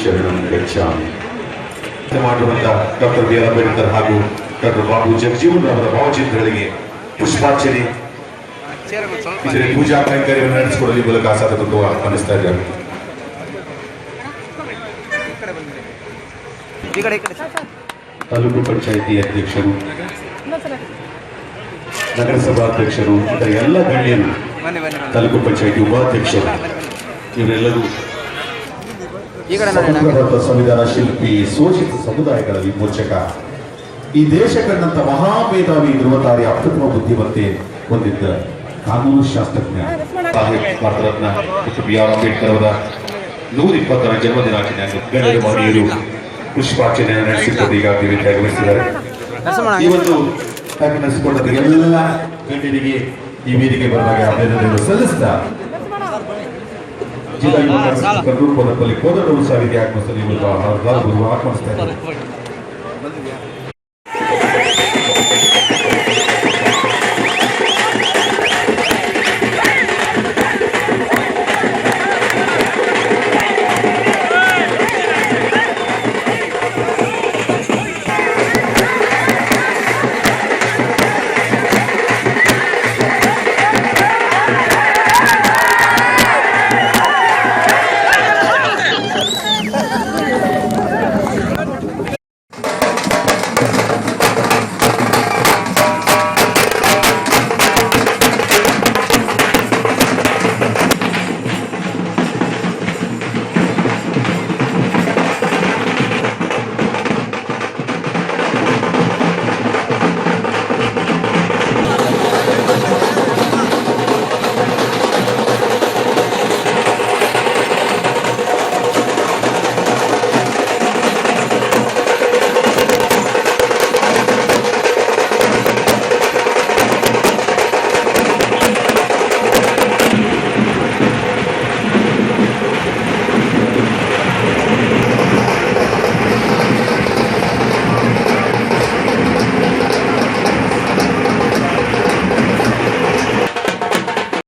ಶರಣಂ ಗಚ್ಚಾಮಿ. ಮಾಡುವಂತ doctor B R Ambedkar ಹಾಗೂ ಡಾಕ್ಟರ್ ಬಾಬು ಜಗಜೀವನ್ ಅವರ ಭಾವಚಿತ್ರಗಳಿಗೆ ಪುಷ್ಪಾರ್ಚನೆ. ಪೂಜಾ ಕೈಂಕರ್ಯವನ್ನು ನಡೆಸಿಕೊಡಲು ಮೂಲಕ ಸತತ ಅನ್ನಿಸ್ತಾ ಇದ್ದಾರೆ ತಾಲೂಕು ಪಂಚಾಯಿತಿ ಅಧ್ಯಕ್ಷರು ನಗರಸಭಾ ಅಧ್ಯಕ್ಷರು ಇತರ ಎಲ್ಲ ಗಣ್ಯರು ತಾಲೂಕು ಪಂಚಾಯಿತಿ ಉಪಾಧ್ಯಕ್ಷರು ಇವರೆಲ್ಲರೂ ಈ ಕಡೆ ಸಂವಿಧಾನ ಶಿಲ್ಪಿ ಶೋಷಿತ ಸಮುದಾಯಗಳ ವಿಮೋಚಕ ಈ ದೇಶ ಕಂಡಂತ ಮಹಾಮೇಧಾವಿ ಧ್ರುವತಾರಿ ಅತ್ಯುತ್ತಮ ಬುದ್ಧಿಮತ್ತೆ ಹೊಂದಿದ್ದ ಕಾನೂನು ಶಾಸ್ತ್ರಜ್ಞ Saheb Bharat Ratna doctor B R Ambedkar ಅವರ ನೂರ ಇಪ್ಪತ್ತರ ಗಣ್ಯರು ಮಹನೀಯರು ಪುಷ್ಪಾರ್ಚನೆಯನ್ನು ನಡೆಸಿಕೊಂಡು ಈಗಾಗಲೇ ಇವತ್ತು ಆಗಮಿಸಿದ್ದಾರೆ ಈ ಒಂದು ಎಲ್ಲ ಗಣ್ಯರಿಗೆ ಈ ವೇದಿಕೆ ಬರುವಾಗ ಅಭಿನಂದನೆಗಳು ಸಲ್ಲಿಸಿದ ಜಿಲ್ಲಾ ಯುವ ಕಾಂಗ್ರೆಸ್ ಕಡೂರು ಪದಕದಲ್ಲಿ ಕೋದಡೂರು ಸಾವಿಗೆ ಆಗಮಿಸಲು ಇವತ್ತು